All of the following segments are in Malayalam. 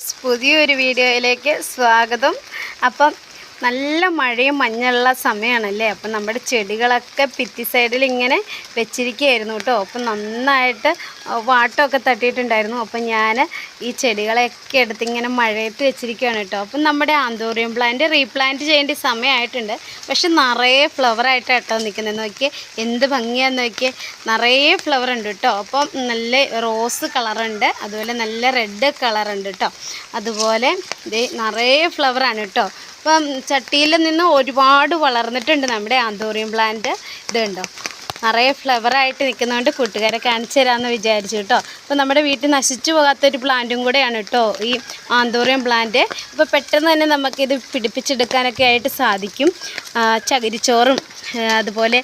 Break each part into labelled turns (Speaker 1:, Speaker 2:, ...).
Speaker 1: ഫ്രണ്ട്സ് പുതിയൊരു വീഡിയോയിലേക്ക് സ്വാഗതം. അപ്പം നല്ല മഴയും മഞ്ഞുള്ള സമയമാണല്ലേ അപ്പം നമ്മുടെ ചെടികളൊക്കെ ഭിത്തി സൈഡിൽ ഇങ്ങനെ വെച്ചിരിക്കുകയായിരുന്നു കേട്ടോ. അപ്പം നന്നായിട്ട് വാട്ടമൊക്കെ തട്ടിയിട്ടുണ്ടായിരുന്നു. അപ്പം ഞാൻ ഈ ചെടികളെയൊക്കെ എടുത്ത് ഇങ്ങനെ മഴയത്ത് വെച്ചിരിക്കുകയാണ് കേട്ടോ. അപ്പം നമ്മുടെ ആന്തോറിയം പ്ലാന്റ് റീപ്ലാന്റ് ചെയ്യേണ്ട സമയമായിട്ടുണ്ട്. പക്ഷെ നിറയെ ഫ്ലവറായിട്ട് കേട്ടോ നിൽക്കുന്നത്. നോക്കിയേ എന്ത് ഭംഗിയാന്ന് നോക്കിയേ. നിറയെ ഫ്ലവർ ഉണ്ട് കേട്ടോ. അപ്പം നല്ല റോസ് കളറുണ്ട് അതുപോലെ നല്ല റെഡ് കളറുണ്ട് കേട്ടോ. അതുപോലെ ഇത് നിറയെ ഫ്ലവറാണ് കേട്ടോ. അപ്പം ചട്ടിയിൽ നിന്ന് ഒരുപാട് വളർന്നിട്ടുണ്ട് നമ്മുടെ ആന്തോറിയം പ്ലാന്റ് ഇതുണ്ടോ? നിറയെ ഫ്ലവറായിട്ട് നിൽക്കുന്നതുകൊണ്ട് കൂട്ടുകാരെ കാണിച്ചു തരാമെന്ന് വിചാരിച്ചു കേട്ടോ. അപ്പോൾ നമ്മുടെ വീട്ടിൽ നശിച്ചു പോകാത്തൊരു പ്ലാന്റും കൂടെയാണ് കേട്ടോ ഈ ആന്തോറിയം പ്ലാന്റ് അപ്പോൾ പെട്ടെന്ന് തന്നെ നമുക്കിത് പിടിപ്പിച്ചെടുക്കാനൊക്കെ ആയിട്ട് സാധിക്കും. ചകിരിച്ചോറും അതുപോലെ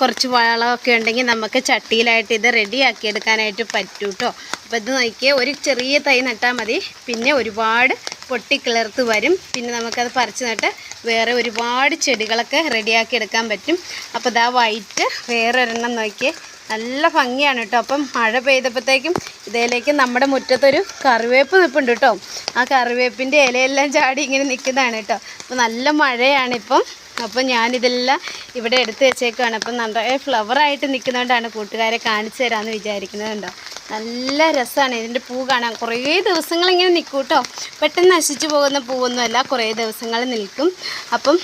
Speaker 1: കുറച്ച് വളമൊക്കെ ഉണ്ടെങ്കിൽ നമുക്ക് ചട്ടിയിലായിട്ട് ഇത് റെഡിയാക്കി എടുക്കാനായിട്ട് പറ്റൂ കേട്ടോ. അപ്പോൾ ഇത് നോക്കിയാൽ ഒരു ചെറിയ തൈ നട്ടാൽ മതി. പിന്നെ ഒരുപാട് പൊട്ടിക്കിളർത്ത് വരും. പിന്നെ നമുക്കത് പറിച്ച് നട്ട് വേറെ ഒരുപാട് ചെടികളൊക്കെ റെഡിയാക്കി എടുക്കാൻ പറ്റും. അപ്പോൾ ഇതാ വൈറ്റ് വേറെ ഒരെണ്ണം നോക്കിയേ. നല്ല ഭംഗിയാണ് കേട്ടോ അപ്പം മഴ പെയ്തപ്പോഴത്തേക്കും ഇതിലേക്ക് നമ്മുടെ മുറ്റത്തൊരു കറിവേപ്പ് നിൽപ്പുണ്ട് കേട്ടോ ആ കറിവേപ്പിന്റെ ഇലയെല്ലാം ചാടി ഇങ്ങനെ നിൽക്കുന്നതാണ് കേട്ടോ അപ്പോൾ നല്ല മഴയാണിപ്പം അപ്പം ഞാനിതെല്ലാം ഇവിടെ എടുത്ത് വെച്ചേക്കാണ് അപ്പം നന്നായി ഫ്ലവറായിട്ട് നിൽക്കുന്നതുകൊണ്ടാണ് കൂട്ടുകാരെ കാണിച്ചു തരാമെന്ന് വിചാരിക്കുന്നത് കണ്ടോ നല്ല രസമാണ് ഇതിന്റെ പൂ കാണാൻ. കുറേ ദിവസങ്ങൾ ഇങ്ങനെ നിൽക്കും കേട്ടോ പെട്ടെന്ന് നശിച്ചു പോകുന്ന പൂവൊന്നുമല്ല. കുറേ ദിവസങ്ങൾ നിൽക്കും. അപ്പം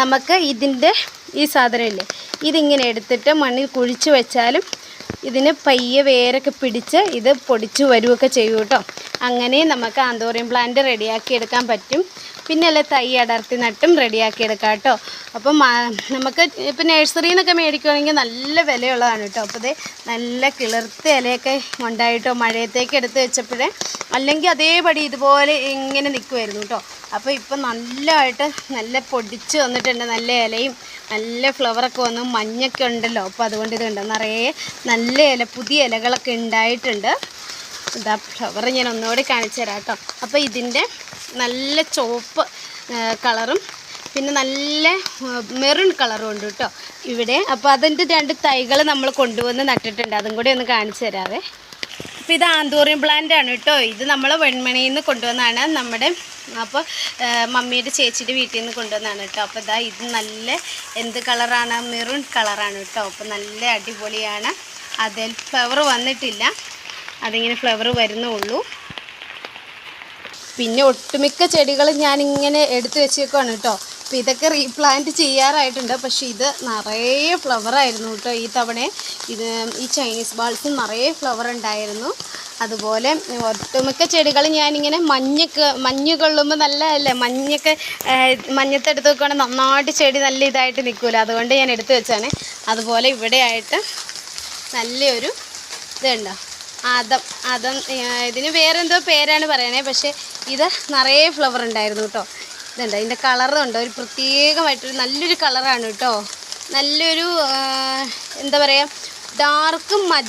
Speaker 1: നമുക്ക് ഇതിന്റെ ഈ സാധനമില്ലേ? ഇതിങ്ങനെ എടുത്തിട്ട് മണ്ണിൽ കുഴിച്ച് വെച്ചാലും ഇതിന് പയ്യെ വേരൊക്കെ പിടിച്ച് ഇത് പൊടിച്ചു വരുമൊക്കെ ചെയ്യും കേട്ടോ. അങ്ങനെ നമുക്ക് ആന്തോറിയം പ്ലാന്റ് റെഡിയാക്കി എടുക്കാൻ പറ്റും. പിന്നെ അല്ലേ തൈ അടർത്തി നട്ടും റെഡിയാക്കി എടുക്കാം കേട്ടോ. അപ്പം നമുക്ക് ഇപ്പം നേഴ്സറിയിൽ നിന്നൊക്കെ മേടിക്കുകയാണെങ്കിൽ നല്ല വിലയുള്ളതാണ് കേട്ടോ. അപ്പോൾ ഇത് നല്ല കിളിർത്ത ഇലയൊക്കെ ഉണ്ടായിട്ടോ മഴയത്തേക്ക് എടുത്ത് വെച്ചപ്പോഴേ. അല്ലെങ്കിൽ അതേപടി ഇതുപോലെ ഇങ്ങനെ നിൽക്കുമായിരുന്നു കേട്ടോ. അപ്പോൾ ഇപ്പം നല്ലതായിട്ട് നല്ല പൊടിച്ച് വന്നിട്ടുണ്ട്. നല്ല ഇലയും നല്ല ഫ്ലവറൊക്കെ വന്നു. മഞ്ഞൊക്കെ ഉണ്ടല്ലോ. അപ്പോൾ അതുകൊണ്ട് ഇത് ഉണ്ട്? നിറയെ നല്ല ഇല പുതിയ ഇലകളൊക്കെ ഉണ്ടായിട്ടുണ്ട്. ഇതാ ഫ്ലവർ ഞാൻ ഒന്നുകൂടി കാണിച്ചു തരാം കേട്ടോ. അപ്പോൾ ഇതിന്റെ നല്ല ചുവപ്പ് കളറും പിന്നെ നല്ല മെറൂൺ കളറും ഉണ്ട് കേട്ടോ ഇവിടെ. അപ്പോൾ അതിന്റെ രണ്ട് തൈകൾ നമ്മൾ കൊണ്ടുവന്ന് നട്ടിട്ടുണ്ട്. അതും കൂടി ഒന്ന് കാണിച്ചു തരാവേ. അപ്പോൾ ഇത് ആന്തൂറിയം പ്ലാന്റ് ആണ് കേട്ടോ. ഇത് നമ്മൾ വെൺമണിയിൽ നിന്ന് കൊണ്ടുവന്നാണ് നമ്മുടെ അപ്പോൾ മമ്മിയുടെ ചേച്ചിയുടെ വീട്ടിൽ നിന്ന് കൊണ്ടുവന്നാണ് കേട്ടോ. അപ്പോൾ ഇതാ ഇത് നല്ല എന്ത് കളറാണ് മെറൂൺ കളറാണ് കേട്ടോ. അപ്പോൾ നല്ല അടിപൊളിയാണ്. അതിൽ ഫ്ലവർ വന്നിട്ടില്ല. അതിങ്ങനെ ഫ്ലവർ വരുന്നേ ഉള്ളൂ. പിന്നെ ഒട്ടുമിക്ക ചെടികൾ ഞാനിങ്ങനെ എടുത്തു വെച്ചേക്കുവാണ് കേട്ടോ. അപ്പോൾ ഇതൊക്കെ റീപ്ലാന്റ് ചെയ്യാറായിട്ടുണ്ട്. പക്ഷേ ഇത് നിറയെ ഫ്ലവർ ആയിരുന്നു കേട്ടോ ഈ തവണ. ഇത് ഈ ചൈനീസ് ബാൾസും നിറയെ ഫ്ലവർ ഉണ്ടായിരുന്നു. അതുപോലെ ഒട്ടുമിക്ക ചെടികൾ ഞാനിങ്ങനെ മഞ്ഞൊക്കെ മഞ്ഞ് കൊള്ളുമ്പോൾ നല്ല അല്ലേ? മഞ്ഞൊക്കെ മഞ്ഞത്തെടുത്ത് നോക്കുകയാണെങ്കിൽ നന്നായിട്ട് ചെടി നല്ല ഇതായിട്ട് നിൽക്കുമല്ലോ അതുകൊണ്ട് ഞാൻ എടുത്തു വെച്ചാണ് അതുപോലെ ഇവിടെ ആയിട്ട് നല്ലൊരു ഇതുണ്ടോ? അതം അതം ഇതിന് വേറെന്തോ പേരാണ് പറയണേ പക്ഷേ ഇത് നിറയെ ഫ്ലവർ ഉണ്ടായിരുന്നു കേട്ടോ. ഇതുണ്ട്. ഇതിന്റെ കളറും ഉണ്ട്. ഒരു പ്രത്യേകമായിട്ടൊരു നല്ലൊരു കളറാണ് കേട്ടോ. നല്ലൊരു എന്താ പറയുക ഡാർക്കും മജ